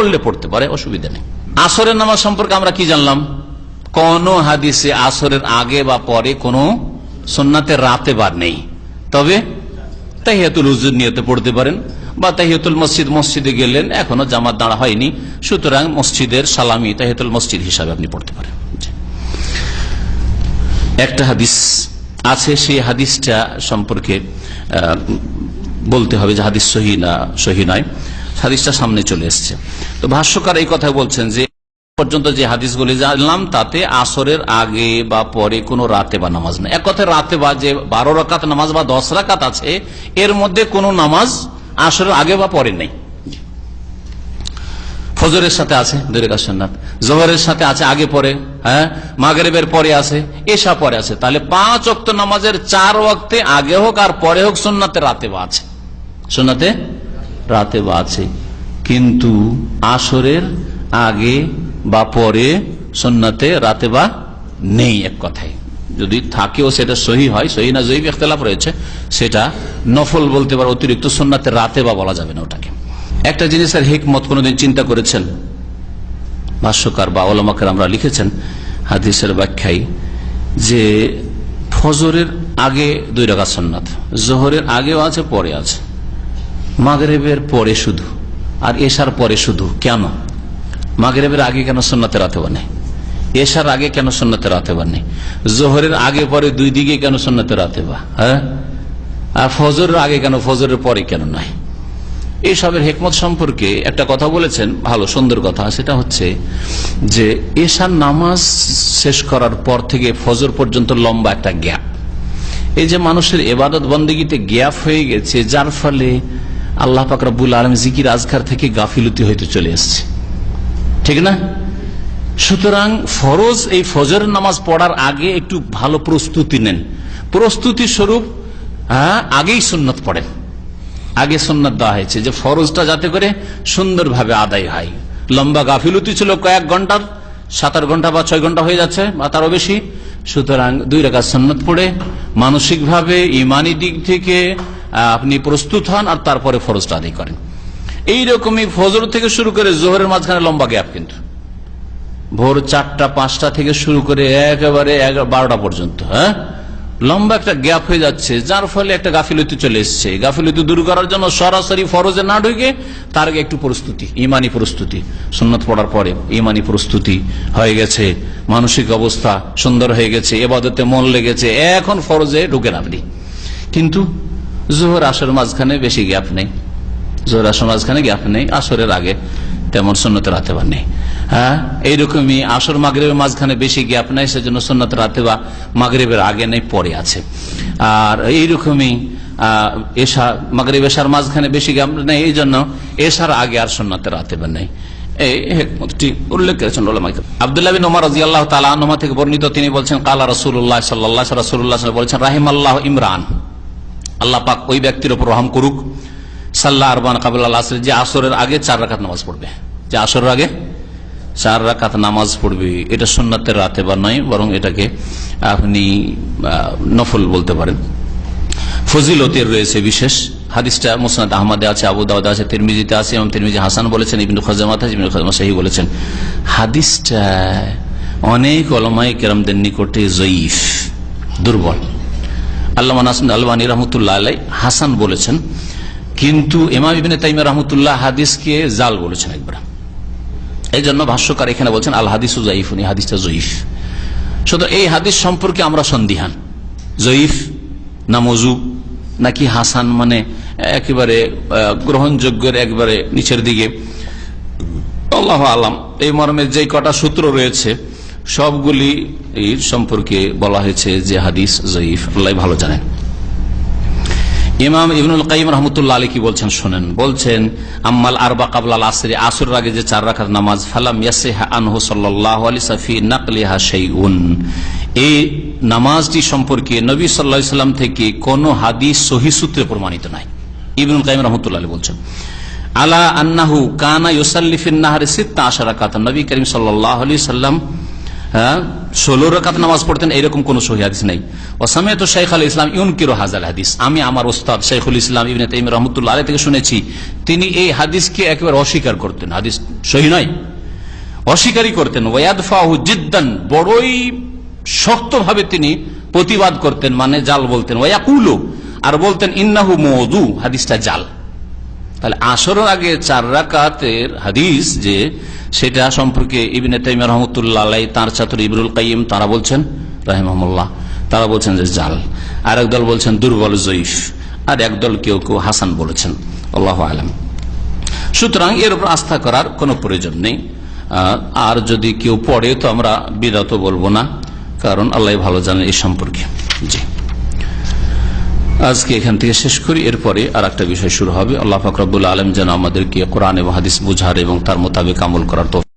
পড়লে পড়তে পারে, অসুবিধা নেই। আসরের নামাজ সম্পর্কে আমরা কি জানলাম? কোন হাদিসে আসরের আগে বা পরে কোন সন্ন্যাতের রাতে বা নেই। তবে তাহিয়াতুল হুজুর নিয়তে পড়তে পারেন বা তাহিয়াতুল মসজিদ, মসজিদে গেলেন, এখনও জামাত দাঁড়া হয়নি। সুতরাং মসজিদের সালামি তাহিয়াতুল মসজিদ হিসাবে আপনি পড়তে পারেন। একটা হাদিস আছে, সেই হাদিসটা সম্পর্কে বলতে হবে যে হাদিস সহি না, সহি নয়। হাদিসটা সামনে চলে এসছে। তো ভাষ্যকার এই কথা বলছেন যে পর্যন্ত যে হাদিসগুলি জানলাম, তাতে আসরের আগে বা পরে কোনো রাতে বা নামাজ নেই। এক কথায় রাতে বা যে বারো রাকাত নামাজ বা দশ রাকাত আছে, এর মধ্যে কোনো নামাজ আসরের আগে বা পরে নেই। ফজরের সাথে আছে রেখা সন্ন্যাত জোহরের সাথে আছে, আগে পরে হ্যাঁ? মাগরেবের পরে আছে এসা পরে আছে। তাহলে পাঁচ অক্ত নামাজের চার ওয়াক্তে আগে হোক আর পরে হোক সোননাতে রাতে বা আছে। সোনাতে রাতে বা আছে কিন্তু আসরের আগে বা পরে সোননাতে রাতে বা নেই এক কথায়। যদি থাকেও সেটা সহি হয়, সহি না জয়ীব ইখতলাফ রয়েছে, সেটা নফল বলতে পারে, অতিরিক্ত সোননাতে রাতে বা বলা যাবে না ওটাকে। একটা জিনিস জিনিসের হেকমত কোনোদিন চিন্তা করেছেন? ভাষ্যকার বা ওলামাকার আমরা লিখেছেন হাদিসের ব্যাখ্যায় যে ফজরের আগে দুই টাকা সন্ন্যাত জোহরের আগেও আছে, পরে আছে। মাগরেবের পরে শুধু, আর এশার পরে শুধু, কেন? মাগরেবের আগে কেন সন্ন্যতে রাতে বানে? এশার আগে কেন সন্ন্যতে রাতে বানে? জোহরের আগে পরে দুই দিকে কেন সন্ন্যতে রাতে বা? হ্যাঁ? আর ফজরের আগে কেন, ফজরের পরে কেন নয় এইসবের হেকমত সম্পর্কে একটা কথা বলেছেন, ভালো, সুন্দর কথা, সেটা হচ্ছে যে এশার নামাজ শেষ করার পর থেকে ফজর পর্যন্ত লম্বা একটা গ্যাপ। এই যে মানুষের এবাদত বন্দীগীতে গ্যাপ হয়ে গেছে, যার ফলে আল্লাহ পাকরাবুল আলম জিকির আজকার থেকে গাফিলতি হইতে চলে এসছে। ঠিক না? সুতরাং ফরজ এই ফজর নামাজ পড়ার আগে একটু ভালো প্রস্তুতি নেন। প্রস্তুতি স্বরূপ হ্যাঁ আগেই সুন্নত পড়েন। আগে সুন্নত দেওয়া হয়েছে যে ফরজটা যাতে করে সুন্দরভাবে আদায় হয়। লম্বা গাফিলতি ছিল কয়েক ঘণ্টার সাত আট ঘণ্টা বা ছয় ঘণ্টা হয়ে যাচ্ছে বা তারও বেশি। সুতরাং দুই রেখা সন্ন্যত পড়ে, মানসিকভাবে, ইমানি দিক থেকে আপনি প্রস্তুত হন আর তারপরে ফরজটা আদায় করেন। এইরকমই ফজর থেকে শুরু করে জোহরের মাঝখানে লম্বা গ্যাপ কিন্তু। ভোর চারটা, পাঁচটা থেকে শুরু করে একেবারে বারোটা পর্যন্ত হ্যাঁ? লম্বা একটা গ্যাপ হয়ে যাচ্ছে, যার ফলে একটা গাফিলতি চলে এসছে। গাফিলতি দূর করার জন্য সরাসরি ফরজে না ঢুকে তার আগে একটু প্রস্তুতি, ইমানি প্রস্তুতি। সুন্নত পড়ার পরে ইমানি প্রস্তুতি হয়ে গেছে, মানসিক অবস্থা সুন্দর হয়ে গেছে, এবাদতে মন লেগেছে, এখন ফরজে ঢুকেন আপনি। কিন্তু জোহর আসর মাঝখানে বেশি গ্যাপ নেই। জোহর আসর মাঝখানে গ্যাপ নেই, আসরের আগে তেমন সন্ন্যত রাতে বা নেই। হ্যাঁ এইরকমই আসর মাগরেবের মাঝখানে বেশি গ্যাপ নেই, সেজন্য সন্ন্যত রাতে বা মাগরেবের আগে নেই, পরে আছে। আর এইরকমই এশা, মাগরেব এশার মাঝখানে বেশি গ্যাপ নেই এই জন্য এশার আগে আর সন্ন্যতে রাতে বা নেই উল্লেখ করেছেন আবদুল্লাহ বিন ওমর রাজি আল্লাহ তালা থেকে বর্ণিত তিনি বলছেন, কালা রসুল্লাহ সাল্লাহ রসুল্লাহ বলছেন রাহিম আল্লাহ ইমরান। আল্লাহ পাক ওই ব্যক্তির উপর রহম করুক। সাল্লাহ আরবান কাবুল আসর, যে আসরের আগে চার রাখাত নামাজ পড়বে। যে আসরের আগে চার রাকাত নামাজ পড়বে, এটা সুন্নাতের রাতে বা নয়, বরং এটাকে আপনি নফল বলতে পারেন। ফজিলতের রয়েছে বিশেষ। হাদিসটা মোসনাদ আহমদে আছে, আবু দাউদ আছে, তিরমিজিতে আছে এবং তিরমিজি হাসান বলেছেন, ইবিন খাজামাত ইবিন খাজামা সাহি বলেছেন। হাদিসটা অনেক অলমাই কেরামদের নিকটে জয়ীফ, দুর্বল। আল্লাহ আলবানী রহমতুল্লাহ আলাই হাসান বলেছেন, কিন্তু ইমাম ইবিন তাইমা রহমতুল্লাহ হাদিসকে জাল বলেছেন একবার। এই জন্য ভাষ্যকার এখানে বলছেন, আল হাদিস জয়ীফ উনি হাদিসটা জয়ীফ। শুধু এই হাদিস সম্পর্কে আমরা সন্দিহান। জয়ীফ না মজু নাকি হাসান মানে একেবারে গ্রহণযোগ্যের একবারে নিচের দিকে। আল্লাহ আলাম, এই মর্মের যে কটা সূত্র রয়েছে সবগুলি সম্পর্কে বলা হয়েছে যে হাদিস জয়ীফ। আল্লাহ ভালো জানেন। ইমাম ইবনুল কাইম রহমতুল্লাহ আলী কি বলছেন শোনেন। বলছেন, আম্মাল আরবা কাবলাল আসরি আসর আগে যে চার রাখার নামাজ, ফালাম ইয়াসিহা আনহু সাল্লাল্লাহু আলাইহি সাফি নাকলিহা শাইউন। এই নামাজটি সম্পর্কে নবী সাল্লাল্লাহু সাল্লাম থেকে কোন হাদিস সহি সূত্রে প্রমাণিত নাই। ইবনুল কাইম রহমতুল্লাহ আলী বলছেন, আলা আন্নাহু কানা ইউসাল্লিফিন নাহারে সিত্তা আশারা কাতা নবী করিম সাল্লাল্লাহু আলাইহি সাল্লাম হ্যাঁ? ষোলো রাকাত নামাজ পড়তেন এরকম কোন সহি হাদিস নেই। ওসামে তো শেখ আল ইসলাম ইউনকিরো হাজার হাদিস। আমি আমার ওস্তাদ শেখুল ইসলাম ইবনে তাইম রহমতুল্লাহ থেকে শুনেছি, তিনি এই হাদিসকে একেবারে অস্বীকার করতেন। হাদিস সহি নয়। অস্বীকারই করতেন। ওয়াদফাহু জিদ্দান, বড়ই শক্তভাবে তিনি প্রতিবাদ করতেন মানে জাল বলতেন। ওয়াকুলো আর বলতেন, ইন্নাহু মধু হাদিসটা জাল। তাহলে আসরের আগে চার রাকাতের হাদিস যে সেটা সম্পর্কে ইবিনে তাইম রহমতুল্লাহ আলাই তাঁর ছাত্র ইবরুল কাইম তারা বলছেন রাহিমহমুল্লাহ তারা বলছেন যে জাল। আর একদল বলছেন দুর্বল জয়ীফ, আর একদল কেউ কেউ হাসান বলেছেন। আল্লাহ আলম। সুতরাং এর উপর আস্থা করার কোনো প্রয়োজন নেই। আর যদি কেউ পড়ে তো আমরা বিদাত বলব না, কারণ আল্লাহ ভালো জানেন এই সম্পর্কে। জি। আজকে এখান থেকে শেষ করি। এরপরে আর একটা বিষয় শুরু হবে। আল্লাহ ফাকরাবুল আলম যেন আমাদেরকে কোরআন এবং হাদিস বুঝার এবং তার মোতাবেক আমল করার তো